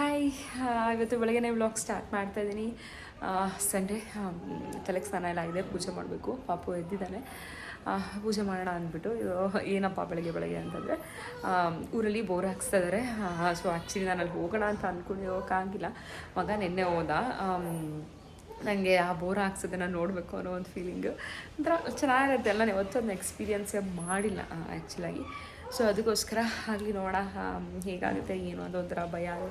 Hi ಇವತ್ತು ಬೆಳಗ್ಗೆ vlog start ಮಾಡ್ತಾ ಇದ್ದೀನಿ ಸಂಡೇ ತಲೆಗೆ ಸ್ನಾನ ಎಲ್ಲ ಆಗಿದೆ, ಪೂಜೆ ಮಾಡಬೇಕು. ಪಾಪು ಎದ್ದಿದ್ದಾನೆ. ಪೂಜೆ ಮಾಡೋಣ ಅಂದ್ಬಿಟ್ಟು, ಇದು ಏನಪ್ಪ ಬೆಳಗ್ಗೆ ಬೆಳಗ್ಗೆ ಅಂತಂದರೆ ಊರಲ್ಲಿ ಬೋರ್ ಹಾಕ್ಸ್ತಾ ಇದ್ದಾರೆ ಸೊ ಆ್ಯಕ್ಚುಲಿ ನಾನು ಅಲ್ಲಿ ಹೋಗೋಣ ಅಂತ ಅಂದ್ಕೊಂಡು ಹೋಗೋಕ್ಕಾಗಿಲ್ಲ ಮಗ ನಿನ್ನೆ ಹೋದ. ನನಗೆ ಆ ಬೋರ್ ಹಾಕ್ಸೋದನ್ನು ನೋಡಬೇಕು ಅನ್ನೋ ಒಂದು ಫೀಲಿಂಗು ಒಂಥರ ಚೆನ್ನಾಗಿರುತ್ತೆ. ಎಲ್ಲ ಯಾವತ್ತೂ ಅದನ್ನ ಎಕ್ಸ್ಪೀರಿಯನ್ಸೇ ಮಾಡಿಲ್ಲ ಆ್ಯಕ್ಚುಲಾಗಿ ಸೊ ಅದಕ್ಕೋಸ್ಕರ ಆಗಲಿ ನೋಡ ಹೇಗಾಗುತ್ತೆ, ಏನು ಅನ್ನೋ ಒಂಥರ ಭಯ ಅಲ್ಲ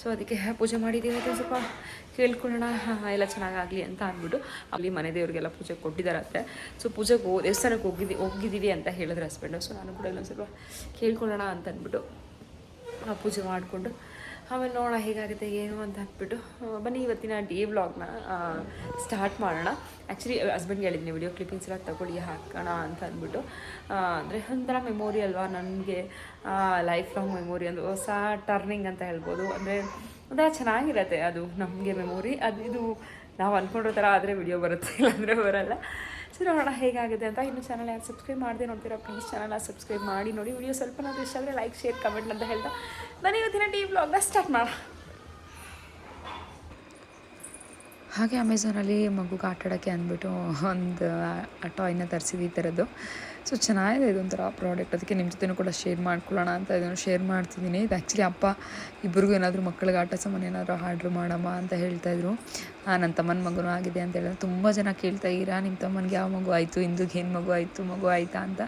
ಸೊ ಅದಕ್ಕೆ ಪೂಜೆ ಮಾಡಿದ್ದೀವಿ ಅಂತ ಸ್ವಲ್ಪ ಕೇಳ್ಕೊಳ್ಳೋಣ ಎಲ್ಲ ಚೆನ್ನಾಗಾಗಲಿ ಅಂತ ಅಂದ್ಬಿಟ್ಟು ಅಲ್ಲಿ ಮನೆ ದೇವ್ರಿಗೆಲ್ಲ ಪೂಜೆ ಕೊಟ್ಟಿದ್ದಾರಂತೆ ಸೊ ಪೂಜೆಗೆ ಹೋ, ದೇವಸ್ಥಾನಕ್ಕೆ ಹೋಗಿದ್ದಿ, ಹೋಗಿದ್ದೀವಿ ಅಂತ ಹೇಳಿದ್ರೆ ಹಸ್ಬೆಂಡು ಸೊ ನಾನು ಕೂಡ ಇಲ್ಲೊಂದು ಸ್ವಲ್ಪ ಕೇಳ್ಕೊಳ್ಳೋಣ ಅಂತ ಅಂದ್ಬಿಟ್ಟು ಪೂಜೆ ಮಾಡಿಕೊಂಡು ಆಮೇಲೆ ನೋಡೋಣ ಹೇಗಾಗುತ್ತೆ, ಏನು ಅಂತ ಹಾಕ್ಬಿಟ್ಟು ಬನ್ನಿ ಇವತ್ತಿನ ಡೇ ವ್ಲಾಗ್ನ ಸ್ಟಾರ್ಟ್ ಮಾಡೋಣ. ಆ್ಯಕ್ಚುಲಿ ಹಸ್ಬೆಂಡ್ಗೆ ಹೇಳಿದ್ದೀನಿ ವಿಡಿಯೋ ಕ್ಲಿಪ್ಪಿಂಗ್ಸ್ ಎಲ್ಲ ತಗೊಳ್ಳಿ, ಹಾಕೋಣ ಅಂತ ಅಂದ್ಬಿಟ್ಟು. ಅಂದರೆ ಒಂಥರ ಮೆಮೊರಿ ಅಲ್ವಾ ನನಗೆ ಲೈಫ್ ಲಾಂಗ್ ಮೆಮೊರಿ ಒಂದು ಹೊಸ ಟರ್ನಿಂಗ್ ಅಂತ ಹೇಳ್ಬೋದು. ಅಂದರೆ ಒಂಥರ ಚೆನ್ನಾಗಿರತ್ತೆ ಅದು, ನಮಗೆ ಮೆಮೊರಿ ಅದು ಇದು ನಾವು ಅಂದ್ಕೊಂಡಿರೋ ಥರ ಆದರೆ ವಿಡಿಯೋ ಬರುತ್ತೆ, ಇಲ್ಲಾಂದರೆ ಬರೋಲ್ಲ. ಸರಿ, ನೋಡೋಣ ಹೇಗಾಗಿದೆ ಅಂತ. ಇನ್ನು ಚಾನಲ್ ಯಾರು ಸಬ್ಸ್ಕ್ರೈಬ್ ಮಾಡಿದೆ ನೋಡ್ತೀರಾ ಪ್ಲೀಸ್ ಚಾನಲ್ನ ಸಬ್ಸ್ಕ್ರೈಬ್ ಮಾಡಿ ನೋಡಿ. ವಿಡಿಯೋ ಸ್ವಲ್ಪ ನಾವು ಇಷ್ಟ ಆದರೆ ಲೈಕ್ ಶೇರ್ ಕಮೆಂಟ್ ಅಂತ ಹೇಳ್ತಾ. ನಾನು ಇವತ್ತಿನ ಟಿ ವ್ಲಾಗ್ನ ಸ್ಟಾರ್ಟ್ ಮಾಡೋಣ ಹಾಗೆ ಅಮೆಝಾನಲ್ಲಿ ಮಗುಗೆ ಆಟ ಆಡೋಕ್ಕೆ ಅಂದ್ಬಿಟ್ಟು ಒಂದು ಟಾಯ್ನ ತರಿಸಿದ್ವಿ ಈ ಥರದ್ದು. ಸೊ ಚೆನ್ನಾಗಿದೆ ಇದೊಂಥರ ಪ್ರಾಡಕ್ಟ್ ಅದಕ್ಕೆ ನಿಮ್ಮ ಜೊತೆನೂ ಕೂಡ ಶೇರ್ ಮಾಡ್ಕೊಳ್ಳೋಣ ಅಂತ ಇದನ್ನು ಶೇರ್ ಮಾಡ್ತಿದ್ದೀನಿ. ಇದು ಆ್ಯಕ್ಚುಲಿ ಅಪ್ಪ ಇಬ್ಬರಿಗೂ ಏನಾದರೂ ಮಕ್ಕಳಿಗೆ ಆಟ ಸಾಮಾನು ಏನಾದರೂ ಆರ್ಡ್ರ್ ಮಾಡಮ್ಮ ಅಂತ ಹೇಳ್ತಾಯಿದ್ರು ನನ್ನ ತಮ್ಮನ ಮಗುನೂ ಆಗಿದೆ ಅಂತ ಹೇಳಿದ್ರೆ. ತುಂಬ ಜನ ಕೇಳ್ತಾ ಇದ್ದೀರಾ ನಿಮ್ಮ ತಮ್ಮನಿಗೆ ಯಾವ ಮಗು ಆಯಿತು, ಹಿಂದಿಗೆ ಏನು ಮಗು ಆಯಿತು, ಮಗು ಆಯಿತಾ ಅಂತ?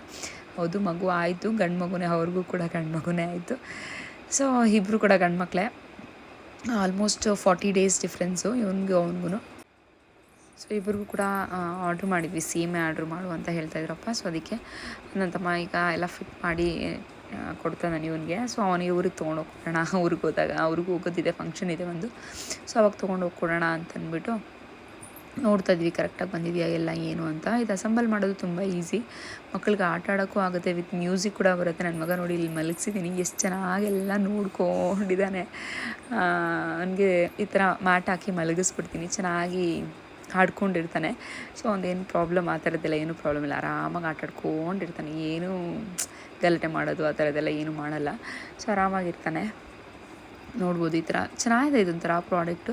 ಹೌದು, ಮಗು ಆಯಿತು ಗಂಡು ಮಗುನೇ ಅವ್ರಿಗೂ ಕೂಡ ಗಂಡು ಮಗುನೇ ಆಯಿತು. ಸೊ ಇಬ್ಬರು ಕೂಡ ಗಂಡು ಮಕ್ಕಳೇ ಆಲ್ಮೋಸ್ಟ್ ಫಾರ್ಟಿ ಡೇಸ್ ಡಿಫ್ರೆನ್ಸು ಇವನಿಗೂ ಅವನಿಗೂ ಸೊ ಇಬ್ಬರಿಗೂ ಕೂಡ ಆರ್ಡ್ರ್ ಮಾಡಿದ್ವಿ. ಸೇಮೇ ಆರ್ಡ್ರ್ ಮಾಡು ಅಂತ ಹೇಳ್ತಾ ಇದ್ರಪ್ಪ. ಸೊ, ಅದಕ್ಕೆ ನನ್ನ ತಮ್ಮ ಈಗ ಎಲ್ಲ ಫಿಟ್ ಮಾಡಿ ಕೊಡ್ತಾ ನಾನು ಇವನಿಗೆ. ಸೊ, ಅವನಿಗೆ ಊರಿಗೆ ತೊಗೊಂಡೋಗಿ ಕೊಡೋಣ. ಊರಿಗೆ ಹೋದಾಗ ಅವ್ರಿಗೂ ಹೋಗೋದಿದೆ, ಫಂಕ್ಷನ್ ಇದೆ ಒಂದು. ಸೊ, ಅವಾಗ ತೊಗೊಂಡೋಗಿ ಕೊಡೋಣ ಅಂತ ಅಂದ್ಬಿಟ್ಟು ನೋಡ್ತಾ ಇದ್ವಿ ಕರೆಕ್ಟಾಗಿ ಬಂದಿದೆಯಾ, ಎಲ್ಲ ಏನು ಅಂತ. ಇದು ಅಸೆಂಬಲ್ ಮಾಡೋದು ತುಂಬ ಈಸಿ ಮಕ್ಕಳಿಗೆ ಆಟ ಆಡೋಕ್ಕೂ ಆಗುತ್ತೆ ವಿತ್ ಮ್ಯೂಸಿಕ್ ಕೂಡ ಬರುತ್ತೆ. ನನ್ನ ಮಗ ನೋಡಿ ಇಲ್ಲಿ ಮಲಗಿಸಿದ್ದೀನಿ ಎಷ್ಟು ಚೆನ್ನಾಗೆಲ್ಲ ನೋಡ್ಕೊಂಡಿದ್ದಾನೆ. ನನಗೆ ಈ ಥರ ಮ್ಯಾಟ್ ಹಾಕಿ ಮಲಗಿಸ್ಬಿಡ್ತೀನಿ. ಚೆನ್ನಾಗಿ ಹಾಡ್ಕೊಂಡಿರ್ತಾನೆ ಸೊ ಒಂದೇನು ಪ್ರಾಬ್ಲಮ್ ಆ ಥರದ್ದೆಲ್ಲ ಏನೂ ಪ್ರಾಬ್ಲಮ್ ಇಲ್ಲ. ಆರಾಮಾಗಿ ಆಟಾಡ್ಕೊಂಡಿರ್ತಾನೆ ಏನೂ ಗಲಾಟೆ ಮಾಡೋದು ಆ ಥರದ್ದೆಲ್ಲ ಏನೂ ಮಾಡಲ್ಲ. ಸೊ ಆರಾಮಾಗಿರ್ತಾನೆ. ನೋಡ್ಬೋದು ಈ ಥರ ಚೆನ್ನಾಗಿದೆ ಇದೊಂಥರ ಪ್ರಾಡಕ್ಟು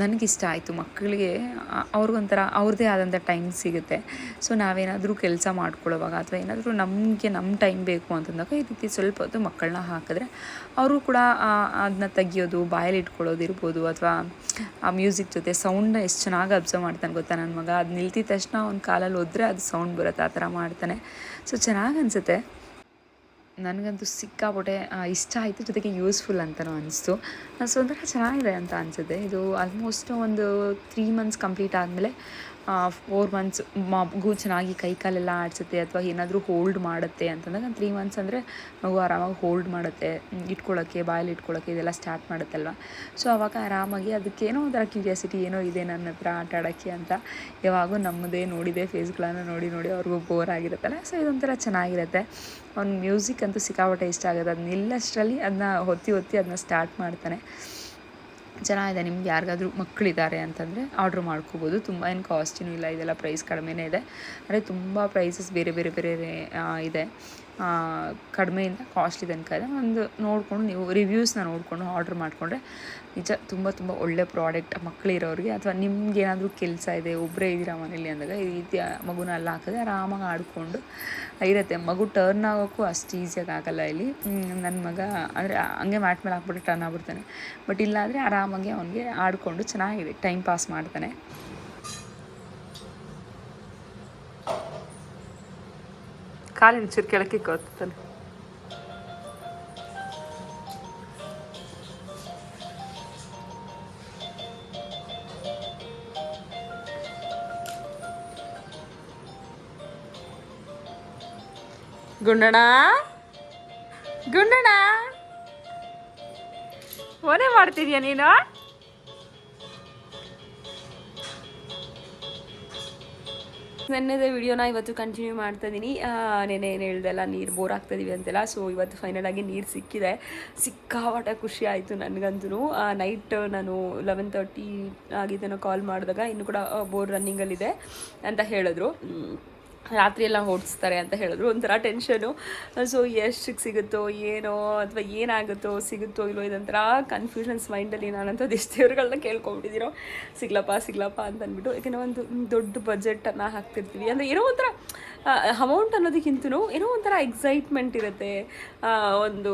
ನನಗಿಷ್ಟ ಆಯಿತು ಮಕ್ಕಳಿಗೆ. ಅವ್ರಿಗೊಂಥರ, ಅವ್ರದ್ದೇ ಆದಂಥ ಟೈಮ್ ಸಿಗುತ್ತೆ. ಸೊ ನಾವೇನಾದರೂ ಕೆಲಸ ಮಾಡ್ಕೊಳ್ಳೋವಾಗ ಅಥವಾ ಏನಾದರೂ ನಮಗೆ ನಮ್ಮ ಟೈಮ್ ಬೇಕು ಅಂತಂದಾಗ ಈ ರೀತಿ ಸ್ವಲ್ಪ ಹೊತ್ತು ಮಕ್ಕಳನ್ನ ಹಾಕಿದ್ರೆ ಅವರು ಕೂಡ ಅದನ್ನ ತೆಗಿಯೋದು, ಬಾಯಲ್ಲಿ ಇಟ್ಕೊಳ್ಳೋದು ಇರ್ಬೋದು ಅಥವಾ, ಆ ಮ್ಯೂಸಿಕ್ ಜೊತೆ ಸೌಂಡ್ನ ಎಷ್ಟು ಚೆನ್ನಾಗಿ ಅಬ್ಸರ್ವ್ ಮಾಡ್ತಾನೆ ಗೊತ್ತಾ ನನ್ನ ಮಗ? ಅದು ನಿಲ್ತಿದ ತಕ್ಷಣ ಅವ್ನ ಕಾಲಲ್ಲಿ ಹೋದರೆ ಅದು ಸೌಂಡ್ ಬರುತ್ತೆ, ಆ ಥರ ಮಾಡ್ತಾನೆ. ಸೊ ಚೆನ್ನಾಗಿ ಅನಿಸುತ್ತೆ. ನನಗಂತೂ ಸಿಕ್ಕಾಪಟ್ಟೆ ಇಷ್ಟ ಆಯಿತು, ಜೊತೆಗೆ ಯೂಸ್ಫುಲ್ ಅಂತಲೂ ಅನಿಸ್ತು. ಸೊ ಒಂಥರ ಚೆನ್ನಾಗಿದೆ ಅಂತ ಅನಿಸುತ್ತೆ. ಇದು ಆಲ್ಮೋಸ್ಟ್ ಒಂದು ತ್ರೀ ಮಂತ್ಸ್ ಕಂಪ್ಲೀಟ್ ಆದಮೇಲೆ ಫೋರ್ ಮಂತ್ಸ್ ಮಗು ಚೆನ್ನಾಗಿ ಕೈ ಕಾಲೆಲ್ಲ ಆಡಿಸುತ್ತೆ, ಅಥವಾ ಏನಾದರೂ ಹೋಲ್ಡ್ ಮಾಡುತ್ತೆ ಅಂತಂದಾಗ ತ್ರೀ ಮಂತ್ಸ್ ಅಂದರೆ ಮಗು ಆರಾಮಾಗಿ ಹೋಲ್ಡ್ ಮಾಡುತ್ತೆ ಇಟ್ಕೊಳ್ಳೋಕ್ಕೆ ಬಾಯಲ್ಲಿ ಇಟ್ಕೊಳ್ಳೋಕ್ಕೆ ಇದೆಲ್ಲ ಸ್ಟಾರ್ಟ್ ಮಾಡುತ್ತಲ್ವ? ಸೊ ಆವಾಗ ಆರಾಮಾಗಿ ಅದಕ್ಕೆ ಏನೋ ಒಂಥರ ಕ್ಯೂರಿಯಾಸಿಟಿ ಏನೋ ಇದೆ ನನ್ನ ಹತ್ರ ಆಟ ಆಡೋಕ್ಕೆ ಅಂತ ಯಾವಾಗೂ ನಮ್ಮದೇ ನೋಡಿದೆ ಫೇಸ್ಗಳನ್ನು ನೋಡಿ ನೋಡಿ ಅವ್ರಿಗೂ ಬೋರ್ ಆಗಿರುತ್ತಲ್ಲ, ಸೊ ಇದೊಂಥರ ಚೆನ್ನಾಗಿರುತ್ತೆ. ಅವ್ನ ಮ್ಯೂಸಿಕ್ ಅಂತೂ ಸಿಕ್ಕಾಪಟ್ಟೆ ಇಷ್ಟ ಆಗುತ್ತೆ ಅದು ನಿಲ್ಲಷ್ಟರಲ್ಲಿ ಅದನ್ನ ಹೊತ್ತಿ ಹೊತ್ತಿ ಅದನ್ನ ಸ್ಟಾರ್ಟ್ ಮಾಡ್ತಾನೆ. ಚೆನ್ನಾಗಿದೆ. ನಿಮ್ಗೆ ಯಾರಿಗಾದ್ರೂ ಮಕ್ಕಳಿದ್ದಾರೆ ಅಂತಂದರೆ ಆರ್ಡ್ರ್ ಮಾಡ್ಕೋಬೋದು. ತುಂಬ ಏನು ಕಾಸ್ಟಿನೂ ಇಲ್ಲ. ಇದೆಲ್ಲ ಪ್ರೈಸ್ ಕಡಿಮೆನೇ ಇದೆ. ಅಂದರೆ ತುಂಬ ಪ್ರೈಸಸ್ ಬೇರೆ ಬೇರೆ ಬೇರೆ ಇದೆ. ಕಡಿಮೆಯಿಂದ ಕಾಸ್ಟ್ಲಿ ತನಕ ಇದೆ. ಒಂದು ನೋಡಿಕೊಂಡು ನೀವು ರಿವ್ಯೂಸ್ನ ನೋಡಿಕೊಂಡು ಆರ್ಡ್ರ್ ಮಾಡಿಕೊಂಡ್ರೆ ನಿಜ ತುಂಬ ತುಂಬ ಒಳ್ಳೆ ಪ್ರಾಡಕ್ಟ್ ಮಕ್ಕಳಿರೋರಿಗೆ ಅಥವಾ ನಿಮ್ಗೆ ಏನಾದರೂ ಕೆಲಸ ಇದೆ ಒಬ್ಬರೇ ಇದ್ದೀರಾ ಮನೇಲಿ ಅಂದಾಗ ಈ ರೀತಿ ಮಗುನ ಅಲ್ಲಿ ಹಾಕಿದ್ರೆ ಆರಾಮಾಗಿ ಆಡಿಕೊಂಡು ಇರುತ್ತೆ ಮಗು ಟರ್ನ್ ಆಗೋಕ್ಕೂ ಅಷ್ಟು ಈಸಿಯಾಗಿ ಆಗಲ್ಲ ಇಲ್ಲಿ. ನನ್ನ ಮಗ ಅಂದರೆ ಹಂಗೆ ಮ್ಯಾಟ್ ಮೇಲೆ ಹಾಕ್ಬಿಟ್ಟು ಟರ್ನ್ ಆಗ್ಬಿಡ್ತಾನೆ. ಬಟ್ ಇಲ್ಲಾಂದರೆ ಆರಾಮಾಗಿ ಅವನಿಗೆ ಆಡಿಕೊಂಡು ಚೆನ್ನಾಗಿದೆ. ಟೈಮ್ ಪಾಸ್ ಮಾಡ್ತಾನೆ. ಕಾಲಿನ ಚೂರು ಕೆಳಕ್ಕೆ ಕೊತ್ತಾನೆ ಗುಂಡಣ ಗುಂಡಣ ಓನೇ ಮಾಡ್ತಿದ್ಯಾ ನೀನು? ನೆನ್ನೆದೇ ವಿಡಿಯೋನ ಇವತ್ತು ಕಂಟಿನ್ಯೂ ಮಾಡ್ತಾ ಇದ್ದೀನಿ ನೆನೆ ಏನು ಹೇಳ್ದೆಲ್ಲ ನೀರು ಬೋರ್ ಆಗ್ತಾಯಿದ್ದೀವಿ ಅಂತೆಲ್ಲ. ಸೊ ಇವತ್ತು ಫೈನಲ್ ಆಗಿ ನೀರು ಸಿಕ್ಕಿದೆ. ಸಿಕ್ಕಾಪಟ್ಟೆ ಖುಷಿ ಆಯಿತು ನನಗಂತೂ ನೈಟ್ ನಾನು ಲೆವೆನ್ ತರ್ಟಿ ಆಗಿದ್ದನ್ನು ಕಾಲ್ ಮಾಡಿದಾಗ ಇನ್ನು ಕೂಡ ಬೋರ್ ರನ್ನಿಂಗಲ್ಲಿದೆ ಅಂತ ಹೇಳಿದ್ರು. ರಾತ್ರಿ ಎಲ್ಲ ಓಡಿಸ್ತಾರೆ ಅಂತ ಹೇಳಿದ್ರು. ಒಂಥರ ಟೆನ್ಷನು ಸೊ ಎಷ್ಟಕ್ಕೆ ಸಿಗುತ್ತೋ ಏನೋ ಅಥವಾ ಏನಾಗುತ್ತೋ ಸಿಗುತ್ತೋ ಇಲ್ಲೋ ಇದೊಂಥರ ಕನ್ಫ್ಯೂಷನ್ಸ್ ಮೈಂಡಲ್ಲಿ ನಾನಂತೂ ಅದೆಷ್ಟು ದೇವ್ರುಗಳನ್ನ ಕೇಳ್ಕೊಂಬಿಟ್ಟಿದ್ದೀರೋ ಸಿಗ್ಲಪ್ಪ ಸಿಗ್ಲಪ್ಪ ಅಂತ ಅಂದ್ಬಿಟ್ಟು ಒಂದು ದೊಡ್ಡ ಬಜೆಟನ್ನು ಹಾಕ್ತಿರ್ತೀವಿ. ಅಂದರೆ ಏನೋ ಒಂಥರ ಅಮೌಂಟ್ ಅನ್ನೋದಕ್ಕಿಂತ ಏನೋ ಒಂಥರ ಎಕ್ಸೈಟ್ಮೆಂಟ್ ಇರುತ್ತೆ. ಒಂದು,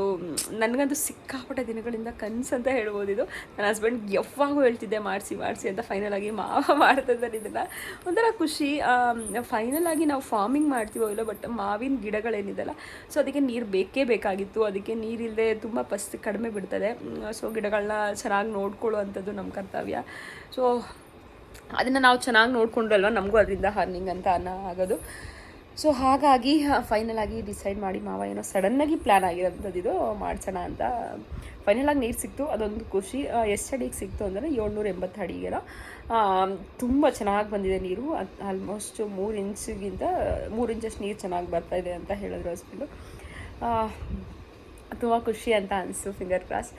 ನನಗಂತೂ ಸಿಕ್ಕಾಪಟ್ಟೆ ದಿನಗಳಿಂದ ಕನಸು ಅಂತ ಹೇಳ್ಬೋದು ಇದು. ನನ್ನ ಹಸ್ಬೆಂಡ್ ಯಾವಾಗೂ ಹೇಳ್ತಿದ್ದೆ, ಮಾಡಿಸಿ ಮಾಡಿಸಿ ಅಂತ ಫೈನಲ್ ಆಗಿ ಮಾವ ಮಾಡ್ತಿದ್ದಾರೆ ಇದನ್ನು. ಒಂಥರ ಖುಷಿ. ಫೈನಲ್ ಆಗಿ ಫಾರ್ಮಿಂಗ್ ಮಾಡ್ತೀವೋ ಇಲ್ಲೋ ಬಟ್ ಮಾವಿನ ಗಿಡಗಳೇನಿದೆಲ್ಲ ಸೊ ಅದಕ್ಕೆ ನೀರು ಬೇಕೇ ಬೇಕಾಗಿತ್ತು. ಅದಕ್ಕೆ ನೀರಿಲ್ಲದೆ ತುಂಬ ಫಸ್ಟ್ ಕಡಿಮೆ ಬಿಡ್ತದೆ. ಸೊ ಗಿಡಗಳನ್ನ ಚೆನ್ನಾಗಿ ನೋಡ್ಕೊಳ್ಳುವಂಥದ್ದು ನಮ್ಮ ಕರ್ತವ್ಯ. ಸೊ ಅದನ್ನು ನಾವು ಚೆನ್ನಾಗಿ ನೋಡ್ಕೊಂಡ್ರಲ್ವ ನಮಗೂ ಅದರಿಂದ ಹರ್ನಿಂಗ್ ಅಂತ ಅನ್ನ ಆಗೋದು. ಸೊ ಹಾಗಾಗಿ ಫೈನಲ್ ಆಗಿ ಡಿಸೈಡ್ ಮಾಡಿ ಮಾವ ಏನೋ ಸಡನ್ನಾಗಿ ಪ್ಲ್ಯಾನ್ ಆಗಿರೋಂಥದ್ದು ಇದು ಮಾಡ್ಸೋಣ ಅಂತ ಫೈನಲ್ ಆಗಿ ನೀರು ಸಿಕ್ತು, ಅದೊಂದು ಖುಷಿ. ಎಷ್ಟು ಅಡಿಗೆ ಸಿಕ್ತು ಅಂದರೆ ಏಳ್ನೂರ ಎಂಬತ್ತು ಅಡಿಗೆಲ್ಲ ತುಂಬ ಚೆನ್ನಾಗಿ ಬಂದಿದೆ ನೀರು. ಆಲ್ಮೋಸ್ಟ್ ಮೂರು ಇಂಚಿಗಿಂತ ಮೂರು ಇಂಚಷ್ಟು ನೀರು ಚೆನ್ನಾಗಿ ಬರ್ತಾಯಿದೆ ಅಂತ ಹೇಳಿದ್ರು ಹಸ್ಬೆಂಡು ತುಂಬ ಖುಷಿ ಅಂತ ಅನಿಸು ಫಿಂಗರ್ ಕ್ರಾಸ್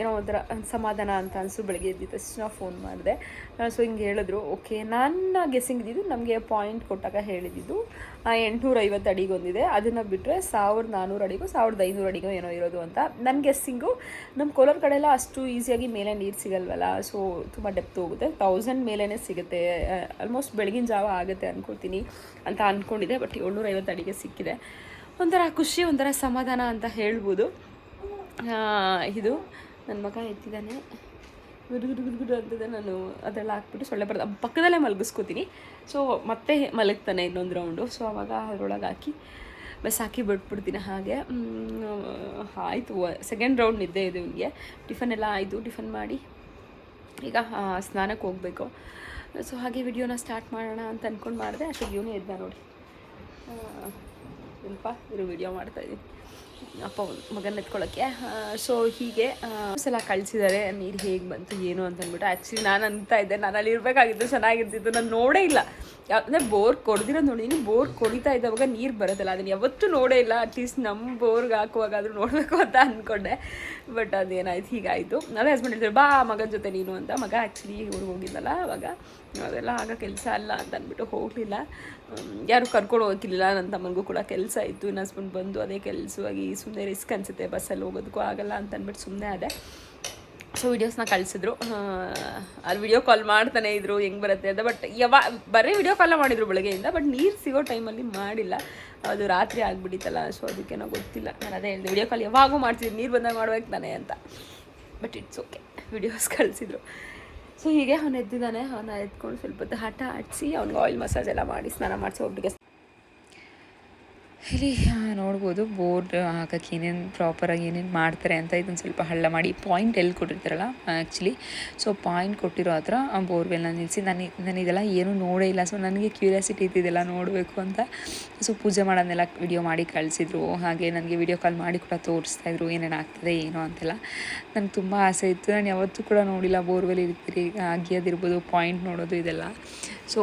ಏನೋ ಒಂಥರ ಸಮಾಧಾನ ಅಂತ ಅನಿಸು ಬೆಳಗ್ಗೆ ಎದ್ದಿದ್ದ ತಕ್ಷಣ ಫೋನ್ ಮಾಡಿದೆ. ಸೊ ಹಿಂಗೆ ಹೇಳಿದ್ರು ಓಕೆ ನನ್ನ ಗೆಸ್ಸಿಂಗ್ ಇದ್ದಿದ್ದು ನಮಗೆ ಪಾಯಿಂಟ್ ಕೊಟ್ಟಾಗ ಹೇಳಿದ್ದು ಎಂಟುನೂರೈವತ್ತು ಅಡಿಗೊಂದಿದೆ ಅದನ್ನು ಬಿಟ್ಟರೆ ಸಾವಿರದ ನಾನ್ನೂರು ಅಡಿಗೂ, ಸಾವಿರದ ಐನೂರು ಅಡಿಗೋ ಏನೋ ಇರೋದು ಅಂತ. ನನ್ನ ಗೆಸ್ಸಿಂಗು ನಮ್ಮ ಕೋಲಾರ ಕಡೆ ಎಲ್ಲ ಅಷ್ಟು ಈಸಿಯಾಗಿ ಮೇಲೆ ನೀರು ಸಿಗಲ್ವಲ್ಲ ಸೊ ತುಂಬ ಡೆಪ್ತ್ ಹೋಗುತ್ತೆ. ತೌಸಂಡ್ ಮೇಲೇ ಸಿಗುತ್ತೆ ಆಲ್ಮೋಸ್ಟ್ ಬೆಳಗಿನ ಜಾವ ಆಗುತ್ತೆ ಅಂದ್ಕೊಳ್ತೀನಿ ಅಂತ ಅಂದ್ಕೊಂಡಿದ್ದೆ ಬಟ್ ಏಳ್ನೂರೈವತ್ತು ಅಡಿಗೆ ಸಿಕ್ಕಿದೆ. ಒಂಥರ ಖುಷಿ, ಒಂಥರ ಸಮಾಧಾನ ಅಂತ ಹೇಳ್ಬೋದು. ಇದು ನನ್ನ ಮಗ ಎತ್ತಿದ್ದಾನೆ. ಗುಡು ಅಂತಿದೆ ನಾನು ಅದೆಲ್ಲ ಹಾಕ್ಬಿಟ್ಟು ಸೊಳ್ಳೆ ಬರ್ದು ಪಕ್ಕದಲ್ಲೇ ಮಲಗಿಸ್ಕೋತೀನಿ. ಸೊ ಮತ್ತೆ ಮಲಗ್ತಾನೆ ಇನ್ನೊಂದು ರೌಂಡು ಸೊ ಅವಾಗ ಅದರೊಳಗೆ ಹಾಕಿ ಬಸ್ ಹಾಕಿ ಬಿಟ್ಬಿಡ್ತೀನಿ ಹಾಗೆ. ಆಯಿತು. ಸೆಕೆಂಡ್ ರೌಂಡ್ ನಿದ್ದೆ ಇದೆ ಇವನಿಗೆ. ಟಿಫನ್ ಎಲ್ಲ ಆಯಿತು. ಟಿಫನ್ ಮಾಡಿ ಈಗ ಸ್ನಾನಕ್ಕೆ ಹೋಗಬೇಕು. ಸೊ ಹಾಗೆ ವಿಡಿಯೋನ ಸ್ಟಾರ್ಟ್ ಮಾಡೋಣ ಅಂತ ಅಂದ್ಕೊಂಡು ಮಾಡಿದೆ. ಅಷ್ಟು ಇವನೇ ಎದ್ದ ನೋಡಿ. ಸ್ವಲ್ಪ ಇರು ವಿಡಿಯೋ ಮಾಡ್ತಾಯಿದ್ದೀನಿ ಅಪ್ಪ ಮಗನ ಎತ್ಕೊಳ್ಳೋಕ್ಕೆ ಸೊ ಹೀಗೆ ಸಲ ಕಳಿಸಿದ್ದಾರೆ ನೀರು ಹೇಗೆ ಬಂತು, ಏನು ಅಂತ ಅಂದ್ಬಿಟ್ಟು. ಆ್ಯಕ್ಚುಲಿ ನಾನು ಅಂತ ಇದ್ದೆ, ನಾನು ಅಲ್ಲಿ ಇರಬೇಕಾಗಿತ್ತು, ಚೆನ್ನಾಗಿರ್ತಿತ್ತು, ನಾನು ನೋಡೇ ಇಲ್ಲ. ಅಂದರೆ ಬೋರ್ ಕೊಡ್ದಿರೋ ನೀನು ಬೋರ್ ಕೊಡಿತಾ ಇದ್ದವಾಗ ನೀರು ಬರುತ್ತಲ್ಲ, ಅದನ್ನು ಯಾವತ್ತೂ ನೋಡೇ ಇಲ್ಲ. ಅಟ್ಲೀಸ್ಟ್ ನಮ್ಮ ಬೋರ್ಗೆ ಹಾಕುವಾಗಾದರೂ ನೋಡಬೇಕು ಅಂತ ಅಂದ್ಕೊಂಡೆ ಬಟ್ ಅದೇನಾಯ್ತು, ಹೀಗಾಯಿತು. ಅದೇ ಹಸ್ಬೆಂಡ್ ಹೇಳ್ತಾರೆ ಬಾ ಮಗನ ಜೊತೆ ನೀನು ಅಂತ. ಮಗ ಆ್ಯಕ್ಚುಲಿ ಊರಿಗೆ ಹೋಗಿದ್ದಲ್ಲ ಅವಾಗ. ಅದೆಲ್ಲ ಆಗ ಕೆಲಸ ಅಲ್ಲ ಅಂತ ಅಂದ್ಬಿಟ್ಟು ಹೋಗಲಿಲ್ಲ. ಯಾರು ಕರ್ಕೊಂಡು ಹೋಗಿರಲಿಲ್ಲ ನನ್ನ ತಮ್ಮನಿಗೂ ಕೂಡ ಕೆಲಸ ಇತ್ತು. ನನ್ನ ಹಸ್ಬೆಂಡ್ ಬಂದು ಅದೇ ಕೆಲಸವಾಗಿ ಸುಮ್ಮನೆ ರಿಸ್ಕ್ ಅನಿಸುತ್ತೆ ಬಸ್ಸಲ್ಲಿ ಹೋಗೋದಕ್ಕೂ ಆಗಲ್ಲ ಅಂತ ಅಂದ್ಬಿಟ್ಟು ಸುಮ್ಮನೆ ಅದೇ ಸೊ ವೀಡಿಯೋಸ್ನ ಕಳಿಸಿದ್ರು. ಅಲ್ಲಿ ವಿಡಿಯೋ ಕಾಲ್ ಮಾಡ್ತಾನೆ ಇದ್ರು, ಹೆಂಗೆ ಬರುತ್ತೆ ಅಂತ. ಬಟ್ ಯಾವ, ಬರೀ ವಿಡಿಯೋ ಕಾಲ್ ಮಾಡಿದ್ರು ಬೆಳಗ್ಗೆಯಿಂದ ಬಟ್ ನೀರು ಸಿಗೋ ಟೈಮಲ್ಲಿ ಮಾಡಿಲ್ಲ. ಅದು ರಾತ್ರಿ ಆಗಿಬಿಟ್ಟಿತ್ತಲ್ಲ ಸೊ ಅದಕ್ಕೇನೋ ಗೊತ್ತಿಲ್ಲ. ನಾನು ಅದೇ ಹೇಳಿದೆ ವಿಡಿಯೋ ಕಾಲ್ ಯಾವಾಗೂ ಮಾಡ್ತಿದ್ರು ನೀರು ಬಂದಾಗ ಮಾಡ್ಬೇಕು ತಾನೆ ಅಂತ. ಬಟ್ ಇಟ್ಸ್ ಓಕೆ ವಿಡಿಯೋಸ್ ಕಳಿಸಿದ್ರು. ಸೊ ಹೀಗೆ ಅವನು ಎದ್ದಿದ್ದಾನೆ. ಅವನ ಎತ್ಕೊಂಡು ಸ್ವಲ್ಪ ಹೊತ್ತು ಹಠ ಆಡಿಸಿ ಅವ್ನಿಗೆ ಆಯಿಲ್ ಮಸಾಜ್ ಎಲ್ಲ ಮಾಡಿ ಸ್ನಾನ ಮಾಡಿಸಿ ಒಬ್ರಿಗೆ ಇಲ್ಲಿ ನೋಡ್ಬೋದು. ಬೋರ್ಡ್ ಹಾಕಕ್ಕೆ ಏನೇನು ಪ್ರಾಪರಾಗಿ ಏನೇನು ಮಾಡ್ತಾರೆ ಅಂತ ಇದನ್ನು ಸ್ವಲ್ಪ ಹಳ್ಳ ಮಾಡಿ ಪಾಯಿಂಟ್ ಎಲ್ಲಿ ಕೊಟ್ಟಿರ್ತಾರಲ್ಲ ಆ್ಯಕ್ಚುಲಿ ಸೊ ಪಾಯಿಂಟ್ ಕೊಟ್ಟಿರೋ ಹತ್ರ ಬೋರ್ವೆಲ್ನ ನಿಲ್ಲಿಸಿ ನನಗೆ ನಾನು ಇದೆಲ್ಲ ಏನೂ ನೋಡೇ ಇಲ್ಲ. ಸೊ ನನಗೆ ಕ್ಯೂರಿಯಾಸಿಟಿ ಇತ್ತು ಇದೆಲ್ಲ ನೋಡಬೇಕು ಅಂತ. ಸೊ ಪೂಜೆ ಮಾಡೋದನ್ನೆಲ್ಲ ವಿಡಿಯೋ ಮಾಡಿ ಕಳಿಸಿದ್ರು. ಹಾಗೆ ನನಗೆ ವಿಡಿಯೋ ಕಾಲ್ ಮಾಡಿ ಕೂಡ ತೋರಿಸ್ತಾಯಿದ್ರು ಏನೇನು ಆಗ್ತದೆ, ಏನೋ ಅಂತೆಲ್ಲ. ನನಗೆ ತುಂಬ ಆಸೆ ಇತ್ತು. ನಾನು ಯಾವತ್ತೂ ಕೂಡ ನೋಡಿಲ್ಲ ಬೋರ್ವೆಲ್ ಇರ್ತೀರಿ ಅಗಿಯೋದಿರ್ಬೋದು ಪಾಯಿಂಟ್ ನೋಡೋದು ಇದೆಲ್ಲ. ಸೊ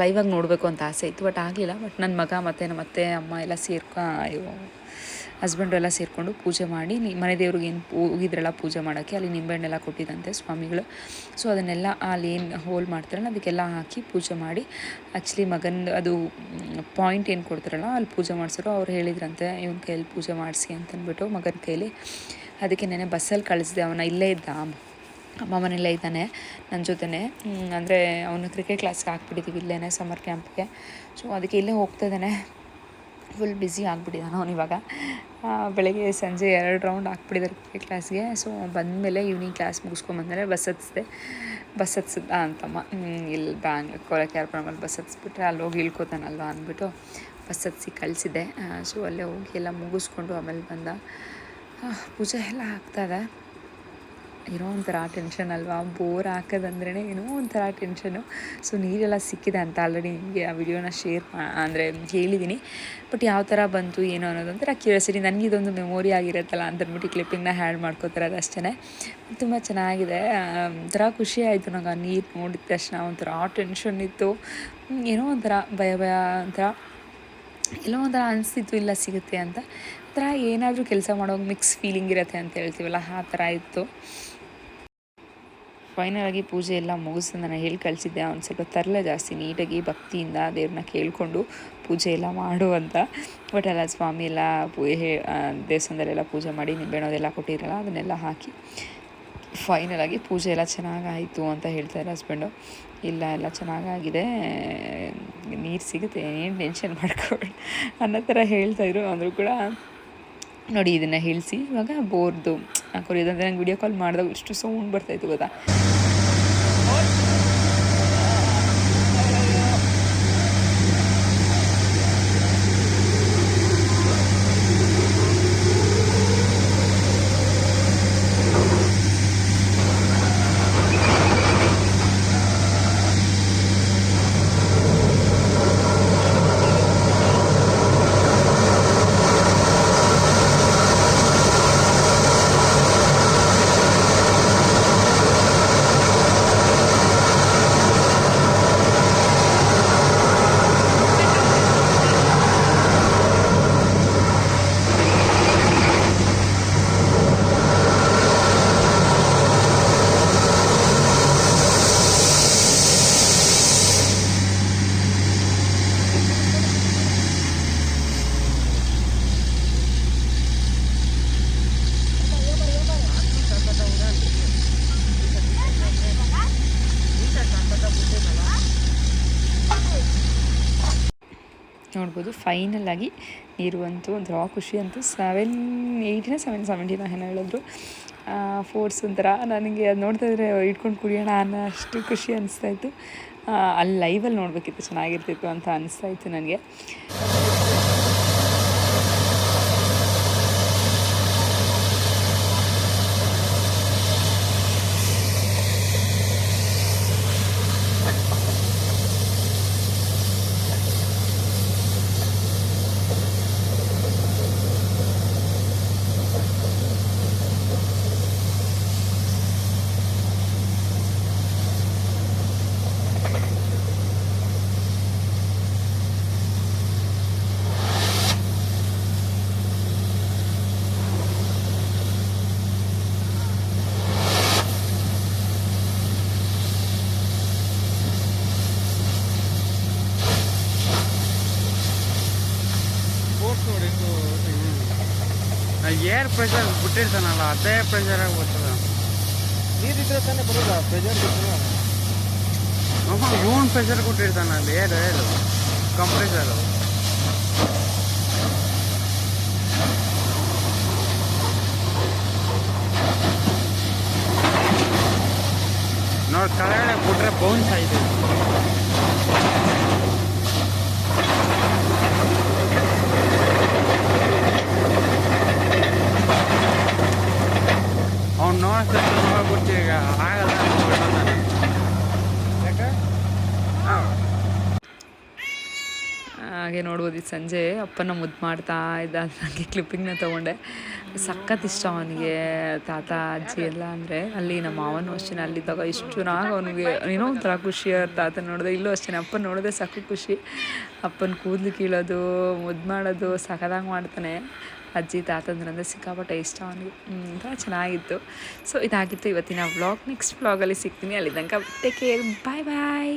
ಲೈವಾಗಿ ನೋಡಬೇಕು ಅಂತ ಆಸೆ ಇತ್ತು ಬಟ್ ಆಗಲಿಲ್ಲ. ಬಟ್ ನನ್ನ ಮಗ ಮತ್ತು ನಮ್ಮ ಅತ್ತೆ, ಅಮ್ಮ ಎಲ್ಲ ಸೇರ್ಕೊ ಹಸ್ಬೆಂಡು ಎಲ್ಲ ಸೇರಿಕೊಂಡು ಪೂಜೆ ಮಾಡಿ ಮನೆ ದೇವ್ರಿಗೆ ಏನು ಹೋಗಿದ್ರಲ್ಲ ಪೂಜೆ ಮಾಡೋಕ್ಕೆ ಅಲ್ಲಿ ನಿಂಬೆಹಣ್ಣೆಲ್ಲ ಕೊಟ್ಟಿದ್ದಂತೆ ಸ್ವಾಮಿಗಳು. ಸೊ ಅದನ್ನೆಲ್ಲ ಅಲ್ಲಿ ಏನು ಹೋಲ್ ಮಾಡ್ತಾರಲ್ಲ, ಅದಕ್ಕೆಲ್ಲ ಹಾಕಿ ಪೂಜೆ ಮಾಡಿ ಆ್ಯಕ್ಚುಲಿ ಮಗನ ಅದು ಪಾಯಿಂಟ್ ಏನು ಕೊಡ್ತಾರಲ್ಲ, ಅಲ್ಲಿ ಪೂಜೆ ಮಾಡಿಸೋರು ಅವ್ರು ಹೇಳಿದ್ರಂತೆ, ಇವನ ಕೈಯಲ್ಲಿ ಪೂಜೆ ಮಾಡಿಸಿ ಅಂತಂದ್ಬಿಟ್ಟು ಮಗನ ಕೈಯಲ್ಲಿ ಅದಕ್ಕೆ ನೆನೆ ಬಸ್ಸಲ್ಲಿ ಕಳಿಸಿದೆ, ಅವನ ಇಲ್ಲೇ ಇದ್ದ. ಅಮ್ಮ ಮನೇಲೇ ಇದ್ದಾನೆ ನನ್ನ ಜೊತೆನೇ. ಅಂದರೆ ಅವನು ಕ್ರಿಕೆಟ್ ಕ್ಲಾಸ್ಗೆ ಹಾಕ್ಬಿಟ್ಟಿದ್ದೀವಿ ಇಲ್ಲೇ ಸಮ್ಮರ್ ಕ್ಯಾಂಪ್ಗೆ ಸೊ ಅದಕ್ಕೆ ಇಲ್ಲೇ ಹೋಗ್ತಾ ಇದ್ದಾನೆ. ಫುಲ್ ಬ್ಯುಸಿ ಆಗಿಬಿಟ್ಟಿದ್ದಾನೆ ಅವನು ಇವಾಗ. ಬೆಳಗ್ಗೆ ಸಂಜೆ ಎರಡು ರೌಂಡ್ ಹಾಕ್ಬಿಟ್ಟಿದ್ದಾರೆ ಕ್ರಿಕೆಟ್ ಕ್ಲಾಸ್ಗೆ ಸೊ ಬಂದಮೇಲೆ ಈವ್ನಿಂಗ್ ಕ್ಲಾಸ್ ಮುಗಿಸ್ಕೊಂಬಂದರೆ ಬಸ್ ಹತ್ತಿಸಿದೆ ಬಸ್ ಹತ್ಸಿದ್ದ ಅಂತಮ್ಮ. ಇಲ್ಲಿ ಬ್ಯಾಂಗ್ ಕೋಲಕ್ಕೆ ಯಾರ್ಪುರಮಲ್ಲಿ ಬಸ್ ಹತ್ಸ್ಬಿಟ್ರೆ ಅಲ್ಲಿ ಹೋಗಿ ಇಳ್ಕೊತಾನಲ್ವ ಅಂದ್ಬಿಟ್ಟು ಬಸ್ ಹತ್ಸಿ ಕಳಿಸಿದೆ ಸೊ ಅಲ್ಲೇ ಹೋಗಿ ಎಲ್ಲ ಮುಗಿಸ್ಕೊಂಡು ಆಮೇಲೆ ಬಂದ. ಪೂಜೆ ಎಲ್ಲ ಆಗ್ತದೆ ಏನೋ ಒಂಥರ ಟೆನ್ಷನ್ ಅಲ್ವಾ? ಬೋರ್ ಹಾಕೋದಂದ್ರೇ ಏನೋ ಒಂಥರ ಟೆನ್ಷನು ಸೊ ನೀರೆಲ್ಲ ಸಿಕ್ಕಿದೆ ಅಂತ ಆಲ್ರೆಡಿ ನಿಮಗೆ ಆ ವಿಡಿಯೋನ ಶೇರ್ ಅಂದರೆ ಹೇಳಿದ್ದೀನಿ ಬಟ್ ಯಾವ ಥರ ಬಂತು, ಏನೋ ಅನ್ನೋದು ಒಂಥರ ಕ್ಯೂರಿಯಾಸಿಟಿ ನನಗೆ ಇದೊಂದು ಮೆಮೊರಿ ಆಗಿರುತ್ತಲ್ಲ ಅಂತ ಅಂದ್ಬಿಟ್ಟು ಕ್ಲಿಪ್ಪಿಂಗ್ನ ಹ್ಯಾಡ್ ಮಾಡ್ಕೋತಾರೆ ಅದಷ್ಟೇ ತುಂಬ ಚೆನ್ನಾಗಿದೆ. ಒಂಥರ ಖುಷಿ ಆಯಿತು ನಂಗೆ ಆ ನೀರು ನೋಡಿದ ತಕ್ಷಣ. ಒಂಥರ ಟೆನ್ಷನ್ ಇತ್ತು. ಏನೋ ಒಂಥರ ಭಯ ಭಯ ಒಂಥರ. ಎಲ್ಲೋ ಒಂಥರ ಅನಿಸ್ತಿತ್ತು, ಇಲ್ಲ ಸಿಗುತ್ತೆ ಅಂತ. ಒಂಥರ ಏನಾದರೂ ಕೆಲಸ ಮಾಡೋವಾಗ ಮಿಕ್ಸ್ ಫೀಲಿಂಗ್ ಇರುತ್ತೆ ಅಂತ ಹೇಳ್ತೀವಲ್ಲ, ಆ ಥರ ಇತ್ತು. ಫೈನಲ್ ಆಗಿ ಪೂಜೆ ಎಲ್ಲ ಮುಗಿಸ್ದು ನಾನು ಹೇಳಿ ಕಳಿಸಿದ್ದೆ. ಅವ್ನು ಸ್ವಲ್ಪ ತರಲೆ ಜಾಸ್ತಿ ನೀಟಾಗಿ ಭಕ್ತಿಯಿಂದ ದೇವ್ರನ್ನ ಕೇಳಿಕೊಂಡು ಪೂಜೆ ಎಲ್ಲ ಮಾಡು ಅಂತ. ಬಟ್ ಎಲ್ಲ ಸ್ವಾಮಿ ಎಲ್ಲ ಪೂ ದೇವಸ್ಥಾನದಲ್ಲೆಲ್ಲ ಪೂಜೆ ಮಾಡಿ ನಿಂಬೆಣ್ಣೋದೆಲ್ಲ ಕೊಟ್ಟಿರಲ್ಲ, ಅದನ್ನೆಲ್ಲ ಹಾಕಿ ಫೈನಲ್ ಆಗಿ ಪೂಜೆ ಎಲ್ಲ ಚೆನ್ನಾಗಾಯಿತು ಅಂತ ಹೇಳ್ತಾರೆ ಹಸ್ಬೆಂಡು ಇಲ್ಲ, ಎಲ್ಲ ಚೆನ್ನಾಗಾಗಿದೆ. ನೀರು ಸಿಗುತ್ತೆ, ಏನು ಟೆನ್ಷನ್ ಮಾಡ್ಕೊಬೇಡ ಅನ್ನೋ ಥರ ಹೇಳ್ತಾಯಿದ್ರು ಅಂದರೂ ಕೂಡ ನೋಡಿ, ಇದನ್ನು ಹೇಳಿಸಿ ಇವಾಗ ಬೋರ್ದು ಕೊರಿಯೋದಂದರೆ ನಂಗೆ ವಿಡಿಯೋ ಕಾಲ್ ಮಾಡಿದಾಗ ಇಷ್ಟು ಸೌಂಡ್ ಬರ್ತಾಯಿತ್ತು ಗೊತ್ತಾ? ಆಗಿ ನೀರು ಅಂತೂ ಒಂಥರ ಖುಷಿ ಅಂತೂ. ಸೆವೆನ್ ಏಯ್ಟಿನ ಸೆವೆನ್ ಸೆವೆಂಟಿನ ಏನೋ ಹೇಳಿದ್ರು. ಫೋರ್ಸ್ ಒಂಥರ ನನಗೆ ಅದು ನೋಡ್ತಾ ಇದ್ರೆ ಇಟ್ಕೊಂಡು ಕುಡಿಯೋಣ ಅನ್ನೋ ಅಷ್ಟು ಖುಷಿ ಅನಿಸ್ತಾ ಇತ್ತು. ಆ, ಅಲ್ಲಿ ಲೈವಲ್ಲಿ ನೋಡಬೇಕಿತ್ತು ಚೆನ್ನಾಗಿರ್ತಿತ್ತು ಅಂತ ಅನಿಸ್ತಾ ಇತ್ತು ನನಗೆ. ಏರ್ ಪ್ರೆಷರ್ ಬಿಟ್ಟಿರ್ತಾನಲ್ಲ ಅದೇ ಪ್ರೆಷರ್ ಆಗಿ ಬರ್ತದೆ ನೀರಿದ್ರೆ ತಾನೇ ಬರೋಲ್ಲ ಪ್ರೆಷರ್ ನಮ್ಮ ಇವನ್ ಪ್ರೆಷರ್ ಬಿಟ್ಟಿರ್ತಾನಲ್ಲ ಏರ್ ಏರು ಕಂಪ್ರೆಸರು ನೋಡಿ ಕೆಳಗಡೆ ಬಿಟ್ರೆ ಬೌನ್ಸ್ ಆಯ್ತು ಈಗ ಹಾಗೆ ನೋಡ್ಬೋದು ಇದು ಸಂಜೆ ಅಪ್ಪನ ಮುದ್ದು ಮಾಡ್ತಾ ಇದ್ದ ನನಗೆ ಕ್ಲಿಪ್ಪಿಂಗ್ನ ತೊಗೊಂಡೆ. ಸಖತ್ ಇಷ್ಟ ಅವನಿಗೆ, ತಾತ, ಅಜ್ಜಿ ಎಲ್ಲ ಅಂದರೆ. ಅಲ್ಲಿ ನಮ್ಮ ಮಾವನೂ ಅಷ್ಟೇ ಅಲ್ಲಿದ್ದಾಗ ಇಷ್ಟು ಚೆನ್ನಾಗಿ ಅವನಿಗೆ ಏನೋ ಒಂಥರ ಖುಷಿ ಅವ್ರ ತಾತ ನೋಡಿದೆ. ಇಲ್ಲೂ ಅಷ್ಟೇ ಅಪ್ಪನ ನೋಡಿದೆ ಸಖತ್ ಖುಷಿ. ಅಪ್ಪನ ಕೂದಲು ಕೀಳೋದು, ಮುದ್ದು ಮಾಡೋದು, ಸಖತ್ತಾಗಿ ಮಾಡ್ತಾನೆ. ಅಜ್ಜಿ ತಾತಂದ್ರಂದ್ರೆ ಸಿಕ್ಕಾಪಟ್ಟೆ ಇಷ್ಟ ಅವನಿಗೆ. ಒಂಥರ ಚೆನ್ನಾಗಿತ್ತು. ಸೊ ಇದಾಗಿತ್ತು ಇವತ್ತಿನ ವ್ಲಾಗ್ ನೆಕ್ಸ್ಟ್ ವ್ಲಾಗಲ್ಲಿ ಸಿಗ್ತೀನಿ. ಅಲ್ಲಿ ತನಕ ಟೇಕ್ ಕೇರ್ ಬಾಯ್ ಬಾಯ್